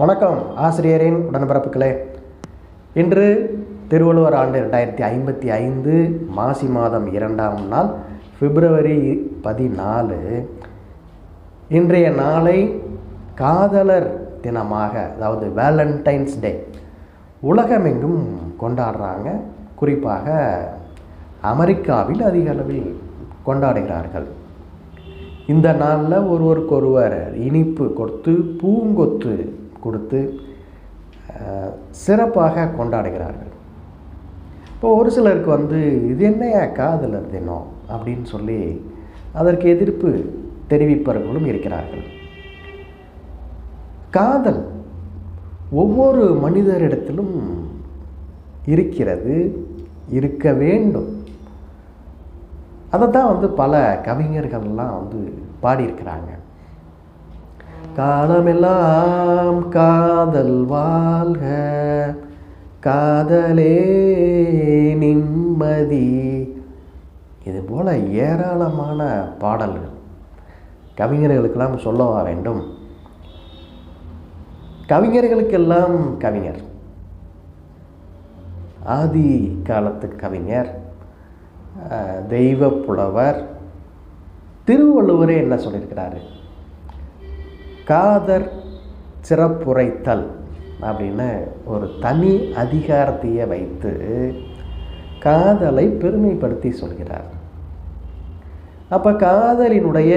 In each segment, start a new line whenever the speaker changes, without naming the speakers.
வணக்கம் ஆசிரியரின் உடன்பிறப்புகளே. இன்று திருவள்ளுவர் ஆண்டு ரெண்டாயிரத்தி ஐம்பத்தி ஐந்து மாசி மாதம் இரண்டாம் நாள் பிப்ரவரி பதினாலு. இன்றைய நாளை காதலர் தினமாக அதாவது வேலண்டைன்ஸ் டே உலகமெங்கும் கொண்டாடுறாங்க. குறிப்பாக அமெரிக்காவில் அதிக அளவில் கொண்டாடுகிறார்கள். இந்த நாளில் ஒருவருக்கொருவர் இனிப்பு கொடுத்து பூங்கொத்து கொடுத்து சிறப்பாக கொண்டாடுகிறார்கள். இப்போ ஒரு சிலருக்கு வந்து இது என்னையா காதலர் தினம்? அப்படின்னு சொல்லி அதற்கு எதிர்ப்பு தெரிவிப்பவர்களும் இருக்கிறார்கள். காதல் ஒவ்வொரு மனிதரிடத்திலும் இருக்கிறது இருக்க வேண்டும். அதை தான் வந்து பல கவிஞர்கள்லாம் வந்து பாடியிருக்கிறாங்க. காலமெல்லாம் காதல் வாழ்க. காதலே நிம்மதி. இது போல ஏராளமான பாடல்கள் கவிஞர்களுக்கெல்லாம் சொல்லவா வேண்டும்? கவிஞர்களுக்கெல்லாம் கவிஞர். ஆதி காலத்து கவிஞர் அஹ், தெய்வ புலவர் திருவள்ளுவரே என்ன சொல்லியிருக்கிறாரு? காதர் சிறப்புரைத்தல் அப்படின்னு ஒரு தனி அதிகாரத்தையே வைத்து காதலை பெருமைப்படுத்தி சொல்கிறார். அப்போ காதலினுடைய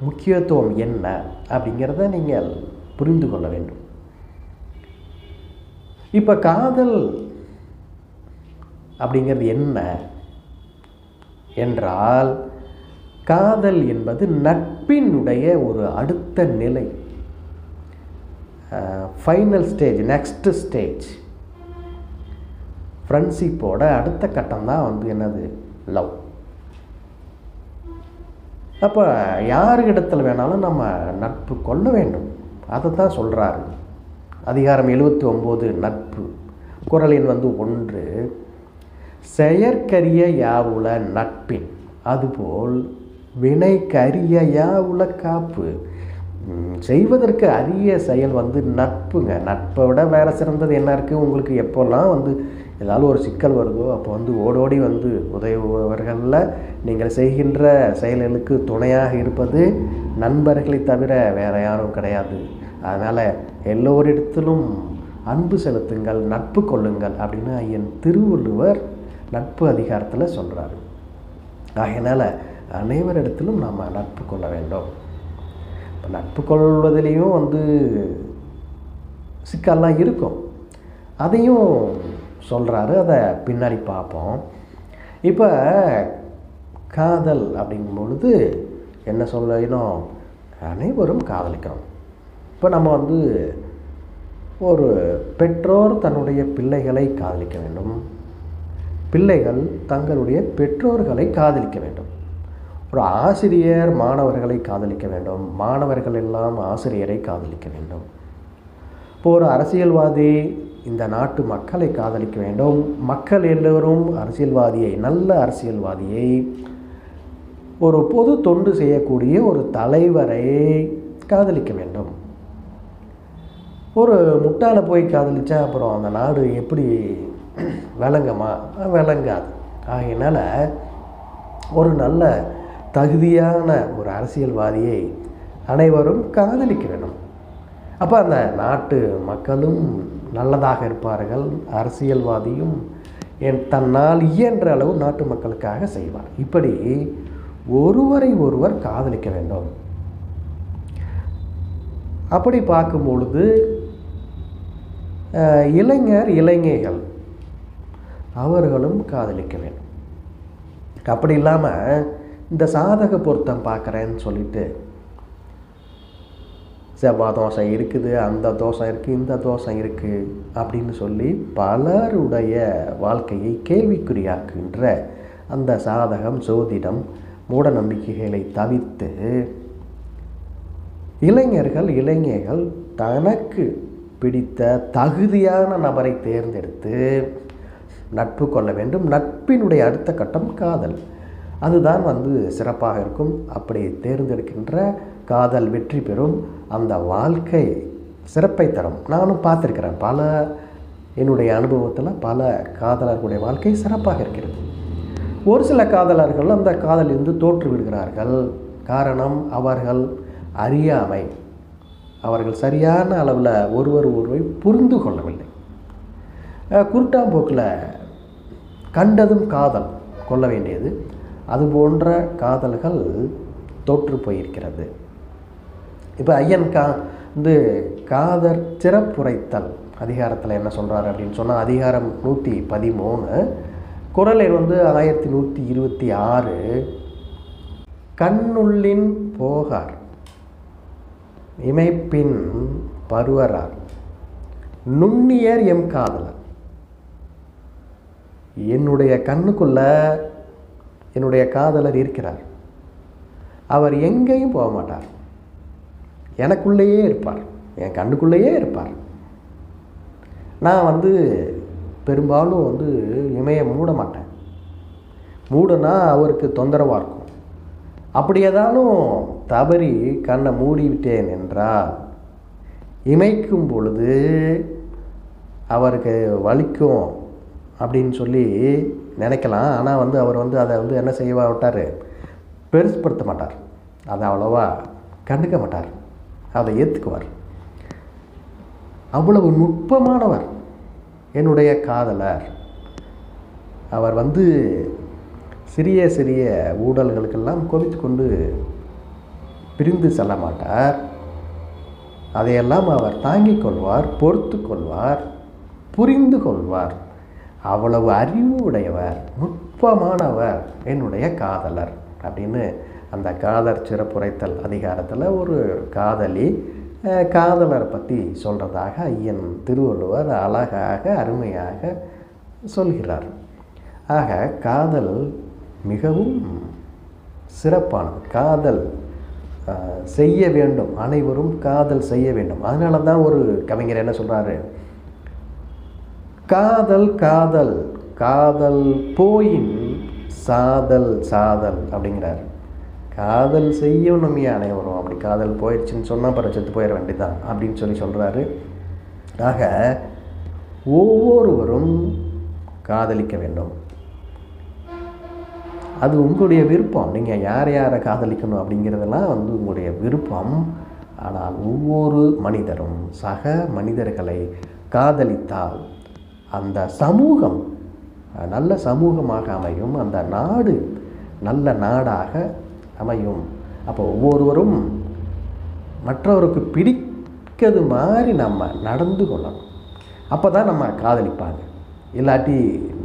முக்கியத்துவம் என்ன அப்படிங்கிறத நீங்கள் புரிந்து கொள்ள வேண்டும். இப்போ காதல் அப்படிங்கிறது என்ன? என்றால் காதல் என்பது நட்பினுடைய ஒரு அடுத்த நிலை. ஃபைனல் ஸ்டேஜ் நெக்ஸ்ட் ஸ்டேஜ் ஃப்ரெண்ட்ஷிப்போட அடுத்த கட்டம் தான் வந்து என்னது? லவ் அப்போ யாருக்கிடத்தில் வேணாலும் நம்ம நட்பு கொள்ள வேண்டும். அதை தான் சொல்கிறாரு அதிகாரம் எழுபத்தி ஒம்பது நட்பு. குரலின் வந்து ஒன்று செயற்கரிய யாவுல நட்பின். அதுபோல் வினை கரியையா காப்பு செய்வதற்கு அரிய செயல் வந்து நட்புங்க. நட்பை விட வேற சிறந்தது என்ன இருக்குது உங்களுக்கு எப்போல்லாம் வந்து ஏதாவது ஒரு சிக்கல் வருதோ அப்போ வந்து ஓடோடி வந்து உதவுபவர்களில் நீங்கள் செய்கின்ற செயல்களுக்கு துணையாக இருப்பது நண்பர்களை தவிர வேறு யாரும் கிடையாது. அதனால் எல்லோரிடத்திலும் அன்பு செலுத்துங்கள் நட்பு கொள்ளுங்கள் அப்படின்னு ஐயன் திருவள்ளுவர் நட்பு அதிகாரத்தில் சொல்கிறாரு ஆகையினால் அனைவரிடத்திலும் நாம் நட்பு கொள்ள வேண்டும். இப்போ நட்பு கொள்வதிலையும் வந்து சிக்கல்லாம் இருக்கும். அதையும் சொல்கிறாரு அதை பின்னாடி பார்ப்போம். இப்போ காதல் அப்படிங்கும் பொழுது என்ன சொல்லணும் அனைவரும் காதலிக்கணும் இப்போ நம்ம வந்து ஒரு பெற்றோர் தன்னுடைய பிள்ளைகளை காதலிக்க வேண்டும். பிள்ளைகள் தங்களுடைய பெற்றோர்களை காதலிக்க வேண்டும். ஒரு ஆசிரியர் மாணவர்களை காதலிக்க வேண்டும். மாணவர்கள் எல்லாம் ஆசிரியரை காதலிக்க வேண்டும். இப்போ ஒரு அரசியல்வாதி இந்த நாட்டு மக்களை காதலிக்க வேண்டும். மக்கள் எல்லோரும் அரசியல்வாதியை நல்ல அரசியல்வாதியை ஒரு பொது தொண்டு செய்யக்கூடிய ஒரு தலைவரை காதலிக்க வேண்டும். ஒரு முட்டாளை போய் காதலிச்சா அப்புறம் அந்த நாடு எப்படி விளங்குமா? விளங்காது. ஆகையினால் ஒரு நல்ல தகுதியான ஒரு அரசியல்வாதியை அனைவரும் காதலிக்க வேண்டும் அப்போ அந்த நாட்டு மக்களும் நல்லதாக இருப்பார்கள் அரசியல்வாதியும் என் தன்னால் இயன்ற அளவு நாட்டு மக்களுக்காக செய்வார். இப்படி ஒருவரை ஒருவர் காதலிக்க வேண்டும். அப்படி பார்க்கும் பொழுது இளைஞர் இளைஞர்கள் அவர்களும் காதலிக்க வேண்டும். அப்படி இல்லாமல் இந்த சாதக பொருத்தம் பார்க்குறேன்னு சொல்லிட்டு செவ்வாய் தோசை இருக்குது அந்த தோசை இருக்குது இந்த தோசை இருக்குது அப்படின்னு சொல்லி பலருடைய வாழ்க்கையை கேள்விக்குறியாக்குகின்ற அந்த சாதகம் சோதிடம் மூட நம்பிக்கைகளை தவிர்த்து இளைஞர்கள் இளைஞர்கள் தனக்கு பிடித்த தகுதியான நபரை தேர்ந்தெடுத்து நட்பு கொள்ள வேண்டும். நட்பினுடைய அடுத்த கட்டம் காதல். அதுதான் வந்து சிறப்பாக இருக்கும். அப்படி தேர்ந்தெடுக்கின்ற காதல் வெற்றி பெறும் அந்த வாழ்க்கை சிறப்பை தரும். நானும் பார்த்துருக்கிறேன். பல என்னுடைய அனுபவத்தில் பல காதலர்களுடைய வாழ்க்கை சிறப்பாக இருக்கிறது. ஒரு சில காதலர்கள் அந்த காதலிருந்து தோற்று விடுகிறார்கள். காரணம் அவர்கள் அறியாமை. அவர்கள் சரியான அளவில் ஒருவர் ஒருவரை புரிந்து கொள்ளவில்லை. குருட்டாம்போக்கில் கண்டதும் காதல் கொள்ள வேண்டியது. அது போன்ற காதல்கள் தோற்று போயிருக்கிறது. இப்போ ஐயன் கா வந்து காதர் சிறப்புரைத்தல் அதிகாரத்தில் என்ன சொல்கிறாரு அப்படின்னு சொன்னால் அதிகாரம் நூற்றி பதிமூணு குரலை வந்து ஆயிரத்தி நூற்றி இருபத்தி ஆறு கண்ணுள்ளின் போகார் இமைப்பின் பருவரார் நுண்ணியர் எம் காதலர் என்னுடைய கண்ணுக்குள்ள என்னுடைய காதலர் இருக்கிறார். அவர் எங்கேயும் போக மாட்டார். எனக்குள்ளேயே இருப்பார். என் கண்ணுக்குள்ளேயே இருப்பார். நான் வந்து பெரும்பாலும் வந்து இமையை மூட மாட்டேன். மூடனா அவருக்கு தொந்தரவாக இருக்கும். அப்படி ஏதாலும் தவறி கண்ணை மூடிவிட்டேன் என்றால் இமைக்கும் பொழுது அவருக்கு வலிக்கும் அப்படின்னு சொல்லி நினைக்கலாம். ஆனால் வந்து அவர் வந்து அதை வந்து என்ன செய்வா விட்டார்? பெருசுப்படுத்த மாட்டார். அதை அவ்வளோவா கண்டுக்க மாட்டார். அதை ஏற்றுக்குவார் அவ்வளவு நுட்பமானவர். என்னுடைய காதலர். அவர் வந்து சிறிய சிறிய ஊழல்களுக்கெல்லாம் கோபித்து கொண்டு பிரிந்து செல்ல மாட்டார். அதையெல்லாம் அவர் தாங்கிக் கொள்வார் பொறுத்து கொள்வார் புரிந்து கொள்வார். அவ்வளவு அறிவு உடையவர் நுட்பமானவர் என்னுடைய காதலர் அப்படின்னு அந்த காதல் சிறப்புரைத்தல் அதிகாரத்தில் ஒரு காதலி காதலரை பற்றி சொல்கிறதாக ஐயன் திருவள்ளுவர் அழகாக அருமையாக சொல்கிறார். ஆக காதல் மிகவும் சிறப்பானது. காதல் செய்ய வேண்டும். அனைவரும் காதல் செய்ய வேண்டும். அதனால தான் ஒரு கவிஞர் என்ன சொல்கிறாரு காதல் காதல் காதல் போயின் சாதல் சாதல் அப்படிங்கிறார். காதல் செய்யணும் அனைவரும் அப்படி காதல் போயிடுச்சுன்னு சொன்னால் அப்புறம் செத்து போயிட வேண்டியதான் அப்படின்னு சொல்லி சொல்கிறாரு ஆக ஒவ்வொருவரும் காதலிக்க வேண்டும். அது உங்களுடைய விருப்பம். நீங்கள் யார் யாரை காதலிக்கணும் அப்படிங்கிறதெல்லாம் வந்து உங்களுடைய விருப்பம். ஆனால் ஒவ்வொரு மனிதரும் சக மனிதர்களை காதலித்தால் அந்த சமூகம் நல்ல சமூகமாக அமையும். அந்த நாடு நல்ல நாடாக அமையும். அப்போ ஒவ்வொருவரும் மற்றவருக்கு பிடிக்கிறது மாதிரி நம்ம நடந்து கொள்ளணும். அப்போ தான் நம்ம காதலிப்பாங்க. இல்லாட்டி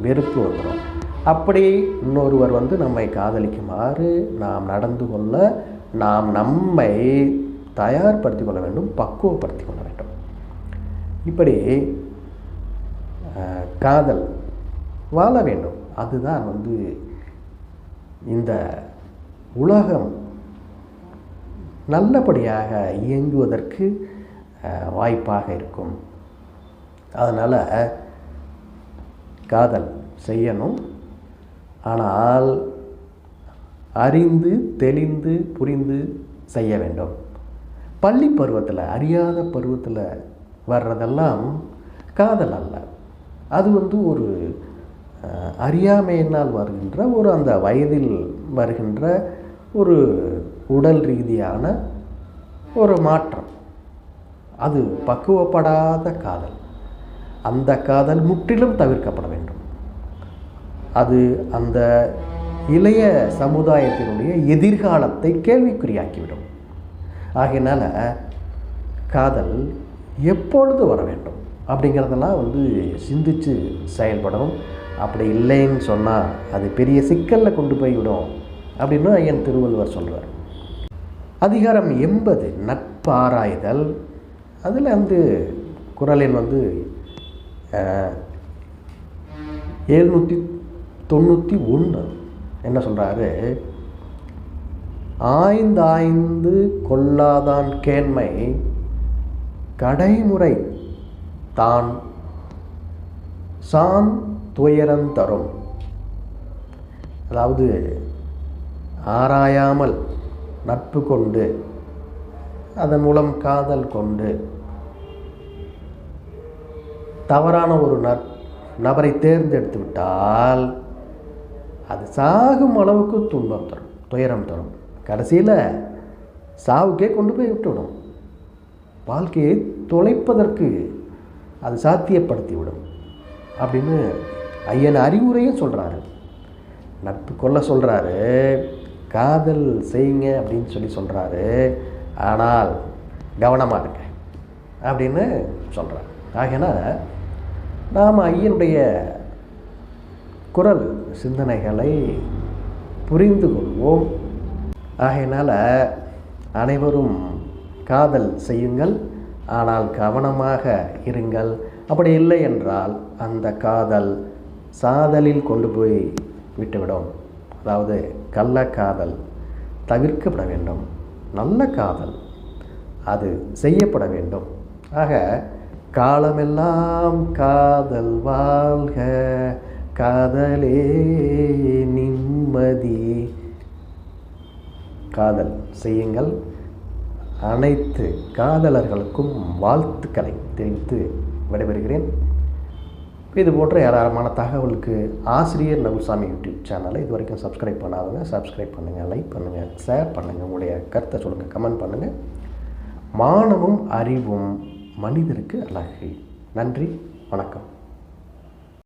வெறுப்பு வந்துடும் அப்படி இன்னொருவர் வந்து நம்மை காதலிக்குமாறு நாம் நடந்து கொள்ள நாம் நம்மை தயார்படுத்தி கொள்ள வேண்டும் பக்குவப்படுத்தி கொள்ள வேண்டும். இப்படி காதல் வாழ வேண்டும். அதுதான் வந்து இந்த உலகம் நல்லபடியாக இயங்குவதற்கு வாய்ப்பாக இருக்கும். அதனால் காதல் செய்யணும். ஆனால் அறிந்து தெளிந்து புரிந்து செய்ய வேண்டும். பள்ளி பருவத்தில் அறியாத பருவத்தில் வர்றதெல்லாம் காதல் அல்ல. அது வந்து ஒரு அறியாமையினால் வருகின்ற ஒரு அந்த வயதில் வருகின்ற ஒரு உடல் ரீதியான ஒரு மாற்றம். அது பக்குவப்படாத காதல். அந்த காதல் முற்றிலும் தவிர்க்கப்பட வேண்டும். அது அந்த இளைய சமுதாயத்தினுடைய எதிர்காலத்தை கேள்விக்குறியாக்கிவிடும். ஆகையினால் காதல் எப்பொழுது வர வேண்டும்? அப்படிங்கிறதெல்லாம் வந்து சிந்தித்து செயல்படணும். அப்படி இல்லைன்னு சொன்னால் அது பெரிய சிக்கலில் கொண்டு போய் விடும் அப்படின்னு ஐயன் திருவள்ளுவர் சொல்கிறார் அதிகாரம் எண்பது நட்பாராய்தல். அதில் வந்து குரலின் வந்து எழுநூற்றி தொண்ணூற்றி ஒன்று என்ன சொல்கிறாரு ஆய்ந்தாய்ந்து கொள்ளாதான் கேண்மை கடைமுறை தான் சான் துயரம் தரும். அதாவது ஆராயாமல் நட்பு கொண்டு அதன் மூலம் காதல் கொண்டு தவறான ஒரு நட் நபரை தேர்ந்தெடுத்து விட்டால் அது சாகும் அளவுக்கு துன்பம் தரும் துயரம் தரும். கடைசியில் சாவுக்கே கொண்டு போய் விட்டுவிடும் வாழ்க்கையை தொலைப்பதற்கு அது சாத்தியப்படுத்தி விடும் அப்படின்னு ஐயன் அறிவுரையும் சொல்கிறாரு நட்பு கொள்ள சொல்கிறாரு காதல் செய்யுங்க அப்படின்னு சொல்லி சொல்கிறாரு ஆனால் கவனமாக இருங்க அப்படின்னு சொல்கிறார் ஆகினா நாம் ஐயனுடைய குரல் சிந்தனைகளை புரிந்து கொள்வோம். ஆகையினால் அனைவரும் காதல் செய்யுங்கள். ஆனால் கவனமாக இருங்கள். அப்படி இல்லை என்றால் அந்த காதல் சாதலில் கொண்டு போய் விட்டுவிடும். அதாவது கள்ள காதல் தவிர்க்கப்பட வேண்டும். நல்ல காதல் அது செய்யப்பட வேண்டும். ஆக காலமெல்லாம் காதல் வாழ்க. காதலே நிம்மதி. காதல் செய்யுங்கள். அனைத்து காதலர்களுக்கும் வாழ்த்துக்களை தெரிவித்து விடைபெறுகிறேன். இது போன்ற ஏராளமான தகவலுக்கு ஆசிரியர் நகுசாமி யூடியூப் சேனலை இது வரைக்கும் சப்ஸ்கிரைப் பண்ணாதவங்க சப்ஸ்கிரைப் பண்ணுங்கள் லைக் பண்ணுங்கள் ஷேர் பண்ணுங்கள் உங்களுடைய கருத்தை சொல்லுங்கள் கமெண்ட் பண்ணுங்கள் மானமும் அறிவும் மனிதருக்கு அழகு. நன்றி வணக்கம்.